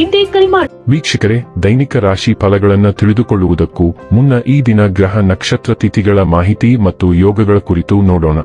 ಇಂದೇ ಕರೆ ಮಾಡಿ ವೀಕ್ಷಕರೇ, ದೈನಿಕ ರಾಶಿ ಫಲಗಳನ್ನು ತಿಳಿದುಕೊಳ್ಳುವುದಕ್ಕೂ ಮುನ್ನ ಈ ದಿನ ಗ್ರಹ ನಕ್ಷತ್ರ ತಿಥಿಗಳ ಮಾಹಿತಿ ಮತ್ತು ಯೋಗಗಳ ಕುರಿತು ನೋಡೋಣ.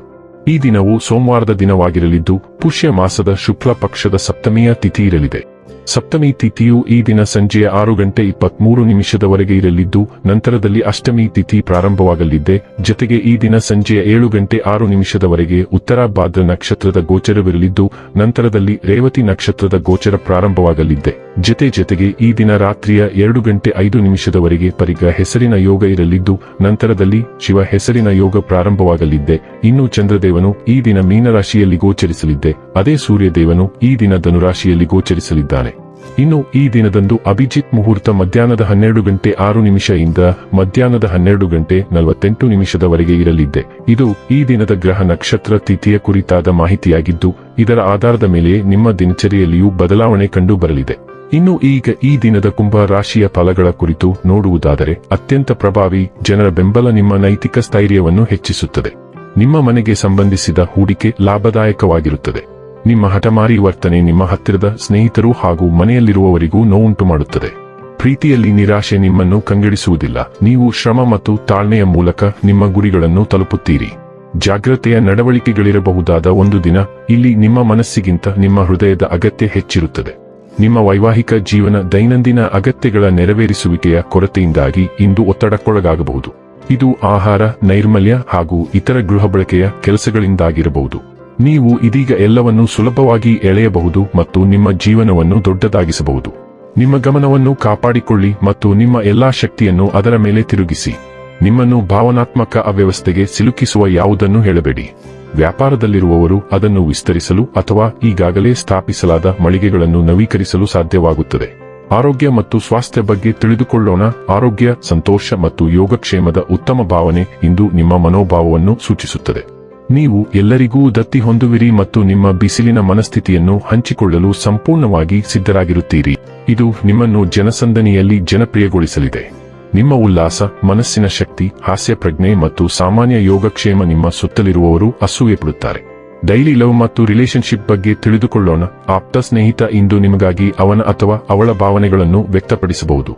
ಈ ದಿನವು ಸೋಮವಾರದ ದಿನವಾಗಿರಲಿದ್ದು, ಪುಷ್ಯ ಮಾಸದ ಶುಕ್ಲ ಪಕ್ಷದ ಸಪ್ತಮಿಯ ತಿಥಿ ಇರಲಿದೆ. ಸಪ್ತಮಿ ತಿಥಿಯು ಈ ದಿನ ಸಂಜೆಯ ಆರು ಗಂಟೆ ಇಪ್ಪತ್ಮೂರು ನಿಮಿಷದವರೆಗೆ ಇರಲಿದ್ದು, ನಂತರದಲ್ಲಿ ಅಷ್ಟಮಿ ತಿಥಿ ಪ್ರಾರಂಭವಾಗಲಿದೆ. ಜತೆಗೆ ಈ ದಿನ ಸಂಜೆಯ ಏಳು ಗಂಟೆ ಆರು ನಿಮಿಷದವರೆಗೆ ಉತ್ತರ ಭಾದ್ರ ನಕ್ಷತ್ರದ ಗೋಚರವಿರಲಿದ್ದು, ನಂತರದಲ್ಲಿ ರೇವತಿ ನಕ್ಷತ್ರದ ಗೋಚರ ಪ್ರಾರಂಭವಾಗಲಿದ್ದೆ ಜತೆ ಜತೆಗೆ ಈ ದಿನ ರಾತ್ರಿಯ ಎರಡು ಗಂಟೆ ಐದು ನಿಮಿಷದವರೆಗೆ ಪರಿಗ ಹೆಸರಿನ ಯೋಗ ಇರಲಿದ್ದು, ನಂತರದಲ್ಲಿ ಶಿವ ಹೆಸರಿನ ಯೋಗ ಪ್ರಾರಂಭವಾಗಲಿದ್ದೆ. ಇನ್ನು ಚಂದ್ರದೇವನು ಈ ದಿನ ಮೀನರಾಶಿಯಲ್ಲಿ ಗೋಚರಿಸಲಿದ್ದೆ. ಅದೇ ಸೂರ್ಯದೇವನು ಈ ದಿನ ಧನುರಾಶಿಯಲ್ಲಿ ಗೋಚರಿಸಲಿದ್ದಾನೆ. ಇನ್ನು ಈ ದಿನದಂದು ಅಭಿಜಿತ್ ಮುಹೂರ್ತ ಮಧ್ಯಾಹ್ನದ ಹನ್ನೆರಡು ಗಂಟೆ ಆರು ನಿಮಿಷದಿಂದ ಮಧ್ಯಾಹ್ನದ ಹನ್ನೆರಡು ಗಂಟೆ ನಲವತ್ತೆಂಟು ನಿಮಿಷದವರೆಗೆ ಇರಲಿದ್ದೆ. ಇದು ಈ ದಿನದ ಗ್ರಹ ನಕ್ಷತ್ರ ತಿಥಿಯ ಕುರಿತಾದ ಮಾಹಿತಿಯಾಗಿದ್ದು, ಇದರ ಆಧಾರದ ಮೇಲೆ ನಿಮ್ಮ ದಿನಚರಿಯಲ್ಲಿಯೂ ಬದಲಾವಣೆ ಕಂಡು ಬರಲಿದೆ ಇನ್ನು ಈಗ ಈ ದಿನದ ಕುಂಭ ರಾಶಿಯ ಫಲಗಳ ಕುರಿತು ನೋಡುವುದಾದರೆ, ಅತ್ಯಂತ ಪ್ರಭಾವಿ ಜನರ ಬೆಂಬಲ ನಿಮ್ಮ ನೈತಿಕ ಸ್ಥೈರ್ಯವನ್ನು ಹೆಚ್ಚಿಸುತ್ತದೆ. ನಿಮ್ಮ ಮನೆಗೆ ಸಂಬಂಧಿಸಿದ ಹೂಡಿಕೆ ಲಾಭದಾಯಕವಾಗಿರುತ್ತದೆ. ನಿಮ್ಮ ಹಠಮಾರಿ ವರ್ತನೆ ನಿಮ್ಮ ಹತ್ತಿರದ ಸ್ನೇಹಿತರು ಹಾಗೂ ಮನೆಯಲ್ಲಿರುವವರಿಗೂ ನೋವುಂಟು ಮಾಡುತ್ತದೆ. ಪ್ರೀತಿಯಲ್ಲಿ ನಿರಾಶೆ ನಿಮ್ಮನ್ನು ಕಂಗೆಡಿಸುವುದಿಲ್ಲ. ನೀವು ಶ್ರಮ ಮತ್ತು ತಾಳ್ಮೆಯ ಮೂಲಕ ನಿಮ್ಮ ಗುರಿಗಳನ್ನು ತಲುಪುತ್ತೀರಿ. ಜಾಗ್ರತೆಯ ನಡವಳಿಕೆಗಳಿರಬಹುದಾದ ಒಂದು ದಿನ, ಇಲ್ಲಿ ನಿಮ್ಮ ಮನಸ್ಸಿಗಿಂತ ನಿಮ್ಮ ಹೃದಯದ ಅಗತ್ಯ ಹೆಚ್ಚಿರುತ್ತದೆ. ನಿಮ್ಮ ವೈವಾಹಿಕ ಜೀವನ ದೈನಂದಿನ ಅಗತ್ಯಗಳ ನೆರವೇರಿಸುವಿಕೆಯ ಕೊರತೆಯಿಂದಾಗಿ ಇಂದು ಒತ್ತಡಕ್ಕೊಳಗಾಗಬಹುದು. ಇದು ಆಹಾರ, ನೈರ್ಮಲ್ಯ ಹಾಗೂ ಇತರ ಗೃಹ ಬಳಕೆಯ ಕೆಲಸಗಳಿಂದಾಗಿರಬಹುದು. ನೀವು ಇದೀಗ ಎಲ್ಲವನ್ನೂ ಸುಲಭವಾಗಿ ಎಳೆಯಬಹುದು ಮತ್ತು ನಿಮ್ಮ ಜೀವನವನ್ನು ದೊಡ್ಡದಾಗಿಸಬಹುದು. ನಿಮ್ಮ ಗಮನವನ್ನು ಕಾಪಾಡಿಕೊಳ್ಳಿ ಮತ್ತು ನಿಮ್ಮ ಎಲ್ಲಾ ಶಕ್ತಿಯನ್ನು ಅದರ ಮೇಲೆ ತಿರುಗಿಸಿ. ನಿಮ್ಮನ್ನು ಭಾವನಾತ್ಮಕ ಅವ್ಯವಸ್ಥೆಗೆ ಸಿಲುಕಿಸುವ ಯಾವುದನ್ನು ಹೇಳಬೇಡಿ. ವ್ಯಾಪಾರದಲ್ಲಿರುವವರು ಅದನ್ನು ವಿಸ್ತರಿಸಲು ಅಥವಾ ಈಗಾಗಲೇ ಸ್ಥಾಪಿಸಲಾದ ಮಳಿಗೆಗಳನ್ನು ನವೀಕರಿಸಲು ಸಾಧ್ಯವಾಗುತ್ತದೆ. ಆರೋಗ್ಯ ಮತ್ತು ಸ್ವಾಸ್ಥ್ಯ ಬಗ್ಗೆ ತಿಳಿದುಕೊಳ್ಳೋಣ. ಆರೋಗ್ಯ, ಸಂತೋಷ ಮತ್ತು ಯೋಗಕ್ಷೇಮದ ಉತ್ತಮ ಭಾವನೆ ಇಂದು ನಿಮ್ಮ ಮನೋಭಾವವನ್ನು ಸೂಚಿಸುತ್ತದೆ. ನೀವು ಎಲ್ಲರಿಗೂ ದತ್ತಿ ಹೊಂದುವಿರಿ ಮತ್ತು ನಿಮ್ಮ ಬಿಸಿಲಿನ ಮನಸ್ಥಿತಿಯನ್ನು ಹಂಚಿಕೊಳ್ಳಲು ಸಂಪೂರ್ಣವಾಗಿ ಸಿದ್ಧರಾಗಿರುತ್ತೀರಿ. ಇದು ನಿಮ್ಮನ್ನು ಜನಸಂದಣಿಯಲ್ಲಿ ಜನಪ್ರಿಯಗೊಳಿಸಲಿದೆ. ನಿಮ್ಮ ಉಲ್ಲಾಸ, ಮನಸ್ಸಿನ ಶಕ್ತಿ, ಹಾಸ್ಯ ಪ್ರಜ್ಞೆ ಮತ್ತು ಸಾಮಾನ್ಯ ಯೋಗಕ್ಷೇಮ ನಿಮ್ಮ ಸುತ್ತಲಿರುವವರು ಅಸೂಯೆ ಪಡುತ್ತಾರೆ. ಡೈಲಿ ಲವ್ ಮತ್ತು ರಿಲೇಶನ್ಶಿಪ್ ಬಗ್ಗೆ ತಿಳಿದುಕೊಳ್ಳೋಣ. ಆಪ್ತ ಸ್ನೇಹಿತ ಇಂದು ನಿಮಗಾಗಿ ಅವನ ಅಥವಾ ಅವಳ ಭಾವನೆಗಳನ್ನು ವ್ಯಕ್ತಪಡಿಸಬಹುದು.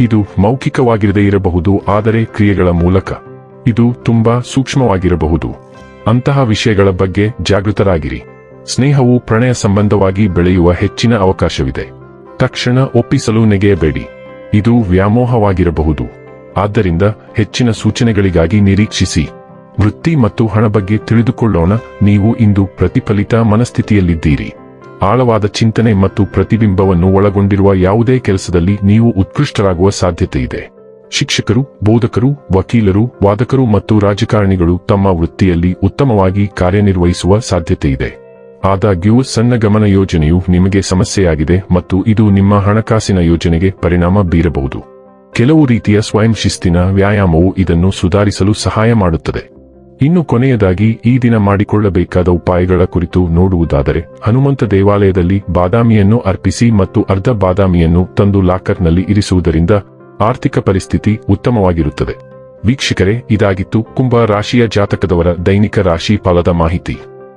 ಇದು ಮೌಖಿಕವಾಗಿರದೇ ಇರಬಹುದು, ಆದರೆ ಕ್ರಿಯೆಗಳ ಮೂಲಕ. ಇದು ತುಂಬಾ ಸೂಕ್ಷ್ಮವಾಗಿರಬಹುದು. ಅಂತಹ ವಿಷಯಗಳ ಬಗ್ಗೆ ಜಾಗೃತರಾಗಿರಿ. ಸ್ನೇಹವು ಪ್ರಣಯ ಸಂಬಂಧವಾಗಿ ಬೆಳೆಯುವ ಹೆಚ್ಚಿನ ಅವಕಾಶವಿದೆ. ತಕ್ಷಣ ಒಪ್ಪಿಸಲು ನೆಗೆಯಬೇಡಿ. ಇದು ವ್ಯಾಮೋಹವಾಗಿರಬಹುದು. ಆದ್ದರಿಂದ ಹೆಚ್ಚಿನ ಸೂಚನೆಗಳಿಗಾಗಿ ನಿರೀಕ್ಷಿಸಿ. ವೃತ್ತಿ ಮತ್ತು ಹಣ ಬಗ್ಗೆ ತಿಳಿದುಕೊಳ್ಳೋಣ. ನೀವು ಇಂದು ಪ್ರತಿಫಲಿತ ಮನಸ್ಥಿತಿಯಲ್ಲಿದ್ದೀರಿ. ಆಳವಾದ ಚಿಂತನೆ ಮತ್ತು ಪ್ರತಿಬಿಂಬವನ್ನು ಒಳಗೊಂಡಿರುವ ಯಾವುದೇ ಕೆಲಸದಲ್ಲಿ ನೀವು ಉತ್ಕೃಷ್ಟರಾಗುವ ಸಾಧ್ಯತೆ ಇದೆ. ಶಿಕ್ಷಕರು, ಬೋಧಕರು, ವಕೀಲರು, ವಾದಕರು ಮತ್ತು ರಾಜಕಾರಣಿಗಳು ತಮ್ಮ ವೃತ್ತಿಯಲ್ಲಿ ಉತ್ತಮವಾಗಿ ಕಾರ್ಯನಿರ್ವಹಿಸುವ ಸಾಧ್ಯತೆ ಇದೆ. ಆದಾಗ್ಯೂ, ಸಣ್ಣ ಗಮನ ಯೋಜನೆಯು ನಿಮಗೆ ಸಮಸ್ಯೆಯಾಗಿದೆ ಮತ್ತು ಇದು ನಿಮ್ಮ ಹಣಕಾಸಿನ ಯೋಜನೆಗೆ ಪರಿಣಾಮ ಬೀರಬಹುದು. ಕೆಲವು ರೀತಿಯ ಸ್ವಯಂ ಶಿಸ್ತಿನ ವ್ಯಾಯಾಮವು ಇದನ್ನು ಸುಧಾರಿಸಲು ಸಹಾಯ ಮಾಡುತ್ತದೆ. ಇನ್ನು ಕೊನೆಯದಾಗಿ, ಈ ದಿನ ಮಾಡಿಕೊಳ್ಳಬೇಕಾದ ಉಪಾಯಗಳ ಕುರಿತು ನೋಡುವುದಾದರೆ, ಹನುಮಂತ ದೇವಾಲಯದಲ್ಲಿ ಬಾದಾಮಿಯನ್ನು ಅರ್ಪಿಸಿ ಮತ್ತು ಅರ್ಧ ಬಾದಾಮಿಯನ್ನು ತಂದು ಲಾಕರ್ನಲ್ಲಿ ಇರಿಸುವುದರಿಂದ ಆರ್ಥಿಕ ಪರಿಸ್ಥಿತಿ ಉತ್ತಮವಾಗಿರುತ್ತದೆ. ವೀಕ್ಷಕರೇ, ಇದಾಗಿತ್ತು ಕುಂಭ ರಾಶಿಯ ಜಾತಕದವರ ದೈನಿಕ ರಾಶಿ ಫಲದ ಮಾಹಿತಿ.